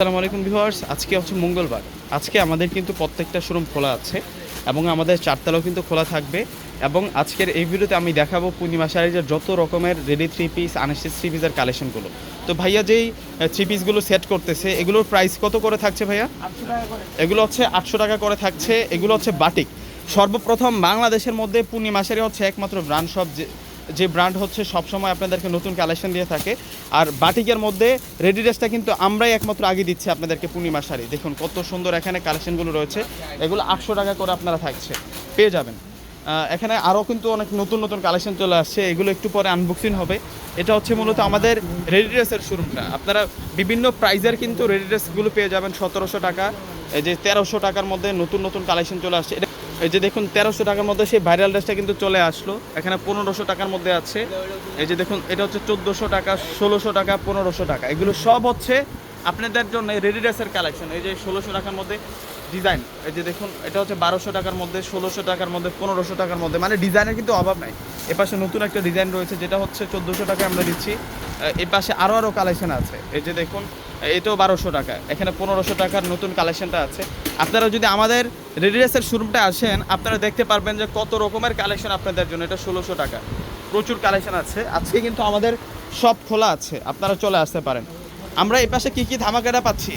আসসালামু আলাইকুম ভিউয়ার্স, আজকে হচ্ছে মঙ্গলবার। আজকে আমাদের কিন্তু প্রত্যেকটা শোরুম খোলা আছে এবং আমাদের চারতলাও কিন্তু খোলা থাকবে এবং আজকের এই ভিডিওতে আমি দেখাবো পূর্ণিমা শাড়ির যত রকমের ready three piece unstitch three পিসের কালেকশনগুলো তো ভাইয়া যেই থ্রি পিসগুলো সেট করতেছে, এগুলোর প্রাইস কত করে থাকছে ভাইয়া? এগুলো হচ্ছে আটশো টাকা করে থাকছে, এগুলো হচ্ছে বাটিক সর্বপ্রথম বাংলাদেশের মধ্যে পূর্ণিমা শাড়ি হচ্ছে একমাত্র ব্র্যান্ড শপ যে যে ব্র্যান্ড হচ্ছে সবসময় আপনাদেরকে নতুন কালেকশন দিয়ে থাকে। আর বাটিকের মধ্যে রেডি ড্রেসটা কিন্তু আমরাই একমাত্র আগে দিচ্ছি আপনাদেরকে পূর্ণিমা শাড়ি। দেখুন কত সুন্দর এখানে কালেকশনগুলো রয়েছে। এগুলো আটশো টাকা করে আপনারা থাকছে। পেয়ে যাবেন। এখানে আরও কিন্তু অনেক নতুন নতুন কালেকশন চলে আসছে। এগুলো একটু পরে আনবক্সিং হবে। এটা হচ্ছে মূলত আমাদের রেডি ড্রেসের শোরুমটা। আপনারা বিভিন্ন প্রাইজের কিন্তু রেডি ড্রেসগুলো পেয়ে যাবেন সতেরোশো টাকা। এই যে তেরোশো টাকার মধ্যে নতুন নতুন কালেকশন চলে আসছে। এই যে দেখুন, তেরোশো টাকার মধ্যে সেই ভাইরাল ড্রেসটা কিন্তু চলে আসলো। এখানে পনেরোশো টাকার মধ্যে আছে। এই যে দেখুন, এটা হচ্ছে চোদ্দোশো টাকা, ষোলোশো টাকা, পনেরোশো টাকা। এগুলো সব হচ্ছে আপনাদের জন্য রেডি ড্রেসের কালেকশন এই যে ষোলোশো টাকার মধ্যে ডিজাইন এই যে দেখুন, এটা হচ্ছে বারোশো টাকার মধ্যে, ষোলোশো টাকার মধ্যে, পনেরোশো টাকার মধ্যে। মানে ডিজাইনের কিন্তু অভাব নাই। এপাশে নতুন একটা ডিজাইন রয়েছে, যেটা হচ্ছে চোদ্দোশো টাকা আমরা দিচ্ছি। এই পাশে আরও আরও কালেকশন আছে। এই যে দেখুন এটাও বারোশো টাকা। এখানে পনেরোশো টাকার নতুন কালেকশনটা আছে। আপনারা যদি আমাদের রেডিড্রেসের শোরুমটা আসেন, আপনারা দেখতে পারবেন যে কত রকমের কালেকশন আপনাদের জন্য। এটা ষোলোশো টাকা। প্রচুর কালেকশন আছে। আজকে কিন্তু আমাদের সব খোলা আছে। আপনারা চলে আসতে পারেন। আমরা এই পাশে কী কী ধামাকাটা পাচ্ছি?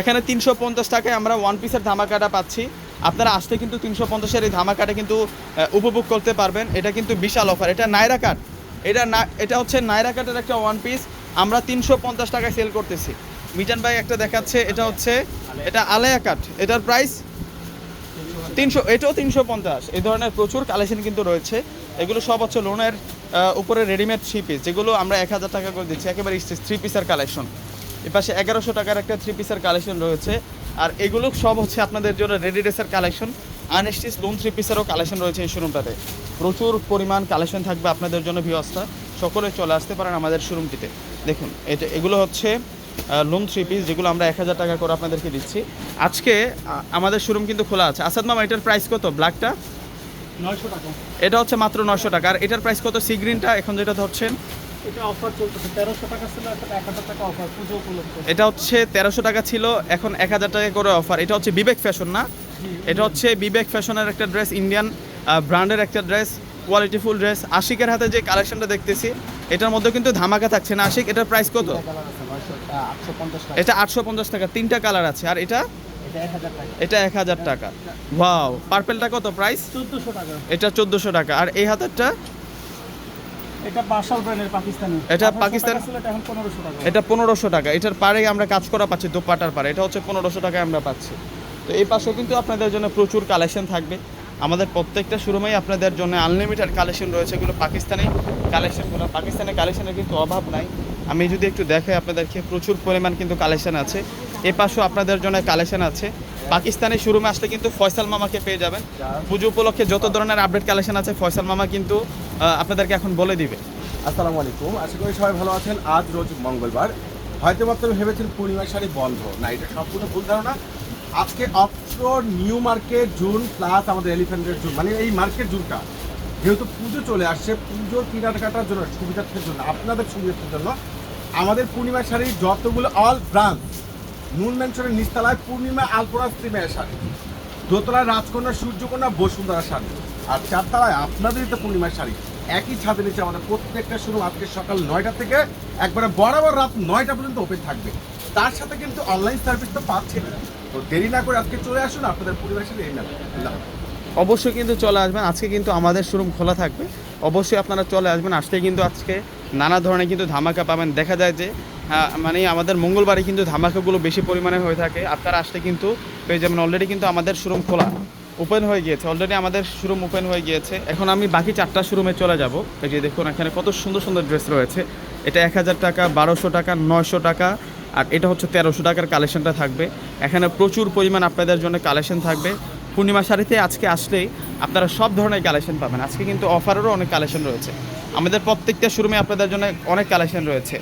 এখানে তিনশো পঞ্চাশ টাকায় আমরা ওয়ান পিসের ধামাকাটা পাচ্ছি। আপনারা আসতে কিন্তু তিনশো পঞ্চাশের এই ধামাকাটা কিন্তু উপভোগ করতে পারবেন। এটা কিন্তু বিশাল অফার এটা নাইরা কাট এটা না, এটা হচ্ছে নাইরা কাটের একটা ওয়ান পিস আমরা তিনশো পঞ্চাশ টাকায় সেল করতেছি। মিজান ভাই একটা দেখাচ্ছে, এটা হচ্ছে, এটা আলেয়া কাট এটার প্রাইস তিনশো, এটাও তিনশো পঞ্চাশ। এই ধরনের প্রচুর কালেকশন কিন্তু রয়েছে। এগুলো সব হচ্ছে লোনের উপরে রেডিমেড থ্রি পিস যেগুলো আমরা এক হাজার টাকা করে দিচ্ছি, একেবারে থ্রি পিসের কালেকশন এ পাশে এগারোশো টাকার একটা থ্রি পিসের কালেকশন রয়েছে। আর এগুলো সব হচ্ছে আপনাদের জন্য রেডি ড্রেসের কালেকশন আনস্টিচ লোন থ্রি পিসেরও কালেকশন রয়েছে এই শোরুমটাতে প্রচুর পরিমাণ কালেকশন থাকবে আপনাদের জন্য ভিওস্তা সকলে চলে আসতে পারেন আমাদের শোরুমটিতে দেখুন, এটা, এগুলো হচ্ছে লোন থ্রি পিস যেগুলো আমরা এক হাজার টাকা করে আপনাদেরকে দিচ্ছি। আজকে আমাদের শোরুম কিন্তু খোলা আছে। আসাদ মামা এটার প্রাইস কত? ব্ল্যাকটা নয়শো টাকা। এটা হচ্ছে মাত্র নশো টাকা। আর এটার প্রাইস কত? সি গ্রিনটা এখন যেটা ধরছেন? এটা অফার চলতেছে। তেরোশো টাকা ছিল এখন এক হাজার টাকা অফার পুজো উপলক্ষে। এটা হচ্ছে তেরোশো টাকা ছিল এখন এক হাজার টাকা করে অফার এটা হচ্ছে বিবেক ফ্যাশন না? এটা হচ্ছে বিবেক ফ্যাশনের একটা ড্রেস ইন্ডিয়ান ব্র্যান্ডের একটা ড্রেস কোয়ালিটিফুল ড্রেস আশিকের হাতে যে কালেকশনটা দেখতেছি এটার মধ্যে কিন্তু ধামাকা থাকছে না। আশিক এটার প্রাইস কত? এটা আটশো পঞ্চাশ টাকা তিনটা কালার আছে। আর এটা? এটা এক হাজার টাকা। ওয়াও পার্পেলটা কত প্রাইস? টাকা। এটা চোদ্দোশো টাকা। আর এই হাতেরটা? এটা বাসাল ব্র্যান্ডের পাকিস্তানি। এটা পাকিস্তান- পনেরোশো টাকা। এটা পনেরোশো টাকা। এটার পারে আমরা কাজ করা পাচ্ছি দোপাটার পারে এটা হচ্ছে পনেরোশো টাকায় আমরা পাচ্ছি। তো এই পাশেও কিন্তু আপনাদের জন্য প্রচুর কালেকশন থাকবে। আমাদের প্রত্যেকটা শোরুমেই আপনাদের জন্য আনলিমিটেড কালেকশন রয়েছে, এগুলো পাকিস্তানি কালেকশনগুলো পাকিস্তানি কালেকশনের কিন্তু অভাব নাই। আমি যদি একটু দেখাই আপনাদেরকে, প্রচুর পরিমাণ কিন্তু কালেকশন আছে। এ পাশেও আপনাদের জন্য কালেকশন আছে। পাকিস্তানি শোরুমে আসলে কিন্তু ফয়সাল মামাকে পেয়ে যাবেন। পুজো উপলক্ষে যত ধরনের আপডেট কালেকশন আছে, ফয়সাল মামা কিন্তু আপনাদেরকে এখন বলে দিবে। আসসালামু আলাইকুম। আশা করি সবাই ভালো আছেন। আজ রোজ মঙ্গলবার। হয়তো আপনারা ভেবেছেন পূর্ণিমা শাড়ি বন্ধ। না, এটা সম্পূর্ণ ভুল ধারণা। আজকে অত্র নিউ মার্কেট, জুন, প্লাস আমাদের এলিফেন্টের জুন মানে এই মার্কেট জুনটা। যেহেতু পুজো চলে আসছে, পুজোর কেনাকাটার জন্য, সুবিধার্থের জন্য, আপনাদের সুবিধার্থের জন্য, আমাদের পূর্ণিমা শাড়ির যতগুলো অল ব্রাঞ্চ নুন ম্যানশনের নিচতলায় পূর্ণিমা আলপনা স্ত্রীমের শাড়ি, দোতলায় রাজকন্যা, সূর্যকন্যা, বসুন্ধরা শাড়ি, আর চারতলায় আপনাদেরই তো পূর্ণিমার শাড়ি। একই ছাদের নিচে আমাদের প্রত্যেকটা শুরু আজকে সকাল নয়টা থেকে, একবারে বরাবর রাত নয়টা পর্যন্ত ওপেন থাকবে। তার সাথে কিন্তু অনলাইন সার্ভিস তো পাচ্ছেন তো দেরি না করে আজকে চলে আসুন, আপনাদের অবশ্যই কিন্তু চলে আসবেন। আজকে কিন্তু আমাদের শোরুম খোলা থাকবে। অবশ্যই আপনারা চলে আসবেন। আসলে কিন্তু আজকে নানা ধরনের কিন্তু ধামাকা পাবেন। দেখা যায় যে মানে আমাদের মঙ্গলবারে কিন্তু ধামাকাগুলো বেশি পরিমাণে হয়ে থাকে। আপনারা আসলে কিন্তু পেয়ে যাবেন। অলরেডি কিন্তু আমাদের শোরুম খোলা। ওপেন হয়ে গিয়েছে। অলরেডি আমাদের শোরুম ওপেন হয়ে গিয়েছে। এখন আমি বাকি চারটা শোরুমে চলে যাব। এই যে দেখুন, এখানে কত সুন্দর সুন্দর ড্রেস রয়েছে। এটা এক হাজার টাকা, বারোশো টাকা, নয়শো টাকা আর এটা হচ্ছে তেরোশো টাকার কালেকশনটা থাকবে। এখানে প্রচুর পরিমাণ আপনাদের জন্য কালেকশন থাকবে। পূর্ণিমা শাড়িতে আজকে আসলেই আপনারা সব ধরনের কালেকশন পাবেন। আজকে কিন্তু অফারেরও অনেক কালেকশন রয়েছে। আমাদের প্রত্যেকটা শোরুমে আপনাদের জন্য অনেক কালেকশন রয়েছে।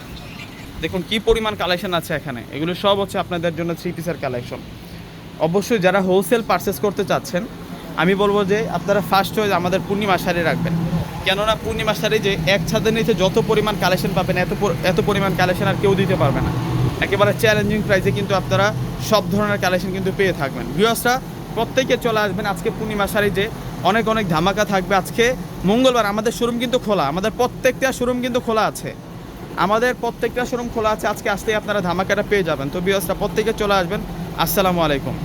দেখুন কি পরিমাণ কালেকশন আছে এখানে। এগুলো সব হচ্ছে আপনাদের জন্য থ্রি পিসের কালেকশন। অবশ্যই যারা হোলসেল পারচেস করতে চাচ্ছেন, আমি বলব যে আপনারা ফার্স্ট হয়ে আমাদের পূর্ণিমা শাড়ি রাখবেন। কেননা পূর্ণিমা শাড়ি যে এক ছাদের নিচে যত পরিমাণ কালেকশন পাবেন, এত এত পরিমাণ কালেকশন আর কেউ দিতে পারবে না। একেবারে চ্যালেঞ্জিং প্রাইসে কিন্তু আপনারা সব ধরনের কালেকশন কিন্তু পেয়ে থাকবেন। ভিউয়ার্সরা প্রত্যেকে চলে আসবেন আজকে পূর্ণিমা শাড়ি যে অনেক অনেক ধামাকা থাকবে আজকে। মঙ্গলবার আমাদের শোরুম কিন্তু খোলা, আমাদের প্রত্যেকটা শোরুম কিন্তু খোলা আছে। আমাদের প্রত্যেকটা শোরুম খোলা আছে, আজকে আসতেই আপনারা ধামাকাটা পেয়ে যাবেন। তো ভিউয়ার্সরা প্রত্যেকে চলে আসবেন। আসসালামু আলাইকুম।